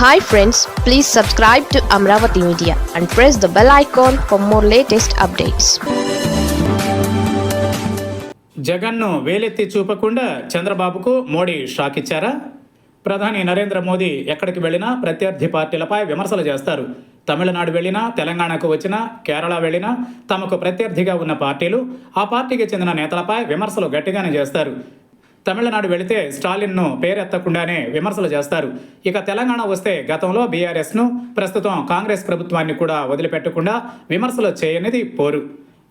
Hi friends please subscribe to Amaravati media and press the bell icon for more latest updates జగన్ను వేలెత్తి చూపకుండా చంద్రబాబుకు Modi shock ఇచ్చారా? ప్రధాని నరేంద్ర మోదీ ఎక్కడికి వెళ్ళినా ప్రత్యర్థి పార్టీలపై విమర్శలు చేస్తారు. తమిళనాడు వెళ్ళినా తెలంగాణకు వచ్చినా కేరళ వెళ్ళినా తమకు ప్రత్యర్థిగా ఉన్న పార్టీలు ఆ పార్టీకి చెందిన నేతలపై విమర్శలు గట్టిగానే చేస్తారు. తమిళనాడు వెళితే స్టాలిన్ను పేరెత్తకుండానే విమర్శలు చేస్తారు. ఇక తెలంగాణ వస్తే గతంలో బీఆర్ఎస్ను ప్రస్తుతం కాంగ్రెస్ ప్రభుత్వాన్ని కూడా వదిలిపెట్టకుండా విమర్శలు చేయనిది పోరు.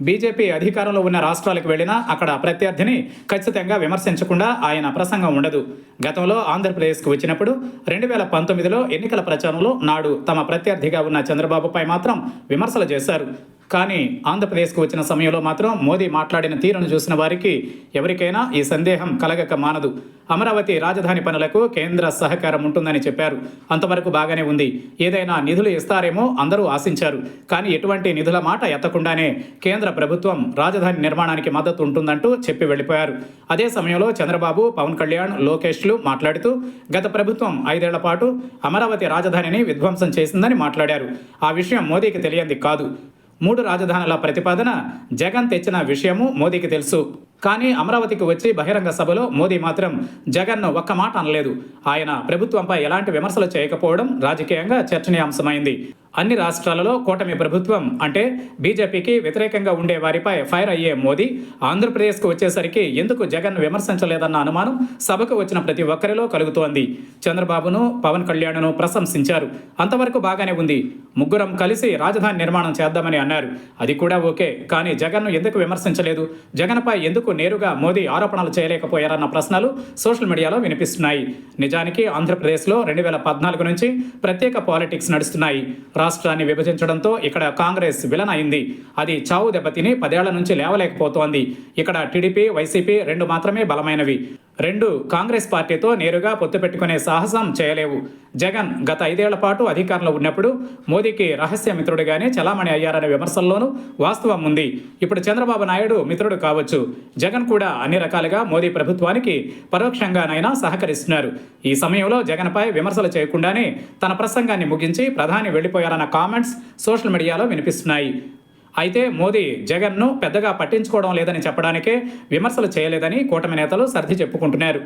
బీజేపీ అధికారంలో ఉన్న రాష్ట్రాలకు వెళ్ళినా అక్కడ ప్రత్యర్థిని ఖచ్చితంగా విమర్శించకుండా ఆయన ప్రసంగం ఉండదు. గతంలో ఆంధ్రప్రదేశ్కు వచ్చినప్పుడు రెండు వేల పంతొమ్మిదిలో ఎన్నికల ప్రచారంలో నాడు తమ ప్రత్యర్థిగా ఉన్న చంద్రబాబుపై మాత్రం విమర్శలు చేశారు. కానీ ఆంధ్రప్రదేశ్కు వచ్చిన సమయంలో మాత్రం మోదీ మాట్లాడిన తీరును చూసిన వారికి ఎవరికైనా ఈ సందేహం కలగక మానదు. అమరావతి రాజధాని పనులకు కేంద్ర సహకారం ఉంటుందని చెప్పారు. అంతవరకు బాగానే ఉంది. ఏదైనా నిధులు ఇస్తారేమో అందరూ ఆశించారు. కానీ ఎటువంటి నిధుల మాట ఎత్తకుండానే కేంద్ర ప్రభుత్వం రాజధాని నిర్మాణానికి మద్దతు ఉంటుందంటూ చెప్పి వెళ్ళిపోయారు. అదే సమయంలో చంద్రబాబు పవన్ కళ్యాణ్ లోకేష్లు మాట్లాడుతూ గత ప్రభుత్వం ఐదేళ్ళ పాటు అమరావతి రాజధానిని విధ్వంసం చేసిందని మాట్లాడారు. ఆ విషయం మోదీకి తెలియంది కాదు. మూడు రాజధానుల ప్రతిపాదన జగన్ తెచ్చిన విషయము మోదీకి తెలుసు. కానీ అమరావతికి వచ్చి బహిరంగ సభలో మోదీ మాత్రం జగన్ను ఒక్క మాట అనలేదు. ఆయన ప్రభుత్వంపై ఎలాంటి విమర్శలు చేయకపోవడం రాజకీయంగా చర్చనీయాంశమైంది. అన్ని రాష్ట్రాలలో కూటమి ప్రభుత్వం అంటే బీజేపీకి వ్యతిరేకంగా ఉండే వారిపై ఫైర్ అయ్యే మోదీ ఆంధ్రప్రదేశ్కు వచ్చేసరికి ఎందుకు జగన్ విమర్శించలేదన్న అనుమానం సభకు వచ్చిన ప్రతి ఒక్కరిలో కలుగుతోంది. చంద్రబాబును పవన్ కళ్యాణ్ను ప్రశంసించారు. అంతవరకు బాగానే ఉంది. ముగ్గురం కలిసి రాజధాని నిర్మాణం చేద్దామని అన్నారు. అది కూడా ఓకే కానీ జగన్ను ఎందుకు విమర్శించలేదు? జగన్పై ఎందుకు నేరుగా మోదీ ఆరోపణలు చేయలేకపోయారన్న ప్రశ్నలు సోషల్ మీడియాలో వినిపిస్తున్నాయి. నిజానికి ఆంధ్రప్రదేశ్లో రెండు వేల పద్నాలుగు నుంచి ప్రత్యేక పాలిటిక్స్ నడుస్తున్నాయి. రాష్ట్రాన్ని విభజించడంతో ఇక్కడ కాంగ్రెస్ విలన్ అయింది అది చావు దెబ్బతిని పదేళ్ళ నుంచి లేవలేకపోతోంది. ఇక్కడ టీడీపీ వైసీపీ రెండు మాత్రమే బలమైనవి. రెండు కాంగ్రెస్ పార్టీతో నేరుగా పొత్తు పెట్టుకునే సాహసం చేయలేవు. జగన్ గత ఐదేళ్ళ పాటు అధికారంలో ఉన్నప్పుడు మోదీకి రహస్య మిత్రుడిగానే చలామణి అయ్యారనే విమర్శల్లోనూ వాస్తవం ఉంది. ఇప్పుడు చంద్రబాబు నాయుడు మిత్రుడు కావచ్చు. జగన్ కూడా అన్ని రకాలుగా మోదీ ప్రభుత్వానికి పరోక్షంగానైనా సహకరిస్తున్నారు. ఈ సమయంలో జగన్పై విమర్శలు చేయకుండానే తన ప్రసంగాన్ని ముగించి ప్రధాని వెళ్ళిపోయారన్న కామెంట్స్ సోషల్ మీడియాలో వినిపిస్తున్నాయి. అయితే మోదీ జగన్ను పెద్దగా పట్టించుకోవడం లేదని చెప్పడానికే విమర్శలు చేయలేదని కూటమి నేతలు సర్ది చెప్పుకుంటున్నారు.